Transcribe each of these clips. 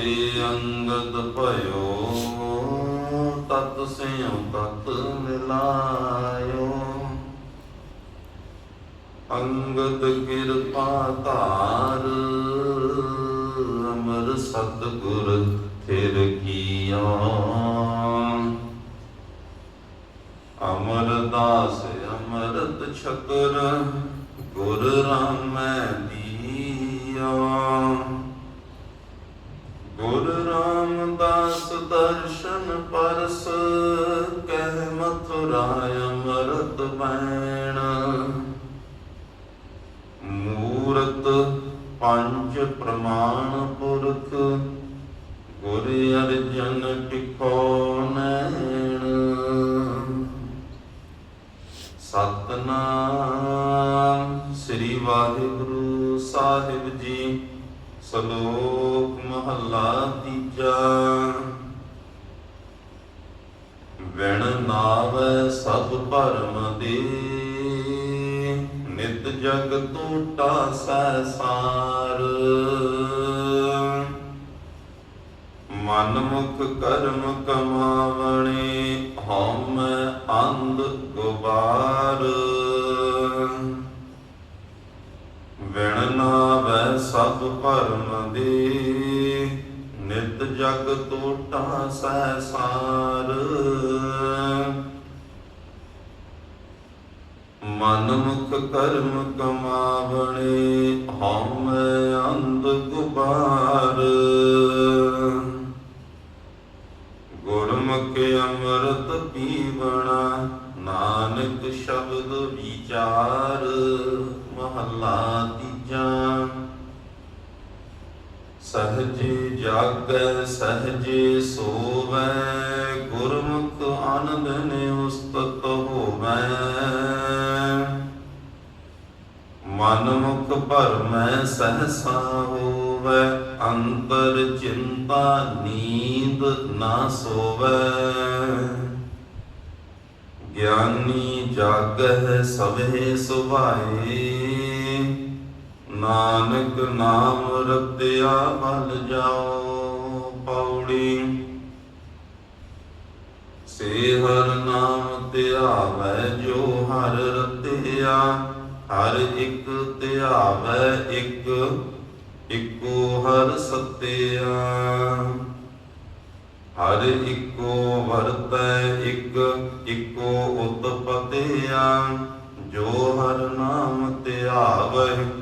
ਪਾਏ ਅੰਗਦ ਭਇਓ, ਤਤ ਸਿਉ ਤਤ ਮਿਲਾਇਓ। ਅੰਗਦ ਕਿਰਪਾ ਧਾਰ, ਅਮਰ ਸਤਗੁਰ ਥਿਰ ਕੀਆ। ਅਮਰਦਾਸ ਅਮਰਤ ਛਤਰ ਗੁਰ ਰਾਮੈ ਦੀਆ। ਮਥੁਰਾ ਅਮਰਤ ਬੈਣ ਮੂਰਤ ਪੰਜ ਪ੍ਰਮਾਣ ਪੁਰਖ, ਗੁਰ ਅਰਜਨ ਟਿਕੋ ਨੈਣ। ਸਤਨਾਮ ਸ੍ਰੀ ਵਾਹਿਗੁਰੂ ਸਾਹਿਬ ਜੀ, ਸ਼ਲੋਕ ਮਹੱਲਾ ਤੀਜਾ। ਵਿਣ ਨਾਵੈ ਸਭ ਭਰਮ ਦੇ। ਨਿਤ ਜਗ ਟੂਟਾ ਸੈਸਾਰ ਮਨ ਮੁਖ ਕਰਮ ਕਮਾਵਣੇ, ਹਉਮੈ ਅੰਧ ਗੁਬਾਰ। ਵਿਣ ਨਾਵੈ ਸਭ ਭਰਮ ਦੇ ਨਿਤ ਜਗ ਟੂਟਾ ਸੈਸਾਰ ਮਨ ਮੁਖ ਕਰਮ ਕਮਾਵਣੇ, ਹਉਮੈ ਅੰਧ ਗੁਬਾਰ। ਗੁਰਮੁਖ ਅੰਮ੍ਰਿਤ ਪੀਵਣਾ, ਨਾਨਕ ਸ਼ਬਦ ਵਿਚਾਰ। ਮਹੱਲਾ ਤੀਜਾ। ਸਹਜੇ ਜਾਗੈ, ਸਹਜੇ ਸੋਵੈ, ਗੁਰਮੁਖ ਆਨੰਦ ਨੇ ਉਸਤਤ ਹੋਵੈ। ਮਨ ਮੁਖ ਭਰਮੈ, ਸਹਸਾ ਹੋਵੈ, ਅੰਤਰ ਚਿੰਤਾ ਨੀਂਦ ਨਾ ਸੋਵੈ। ਗਿਆਨੀ ਜਾਗਹਿ ਸਭੇ ਸੁਭਾਏ। ਨਾਨਕ ਨਾਮ ਰਤਿਆ ਬਲ ਜਾਓ ਪੌੜੀ। ਸੇ ਹਰ ਨਾਮ ਧਿਆਵੈ ਜੋ ਹਰ ਰਤਿਆ, ਹਰ ਇੱਕ ਧਿਆਵੈ ਇੱਕ, ਇੱਕੋ ਹਰ ਸਤਿਆ। ਹਰ ਇੱਕੋ ਵਰਤੈ ਇੱਕ, ਇੱਕੋ ਉਤਪਤਿਆ, ਜੋ ਹਰ ਨਾਮ ਧਿਆਵੈ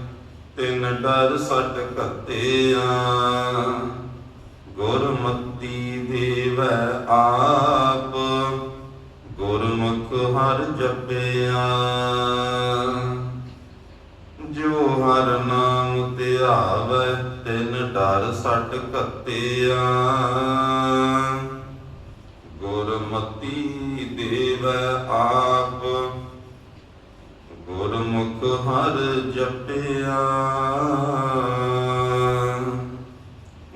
ਤਿੰਨ ਡਰ ਸਟ ਕਤਿਆ ਗੁਰਮਤੀ ਦੇਵੈ ਆਪ, ਗੁਰਮੁਖ ਹਰ ਜਪਿਆ। ਜੋ ਹਰ ਨਾਮ ਧਿਆਵੈ, ਤਿੰਨ ਡਰ ਸਟ ਕਤਿਆ ਗੁਰਮੁਖ ਹਰ ਜਪਿਆ।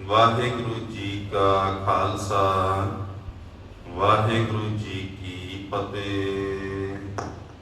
ਵਾਹਿਗੁਰੂ ਜੀ ਕਾ ਖਾਲਸਾ ਵਾਹਿਗੁਰੂ ਜੀ ਕੀ ਫਤਿਹ।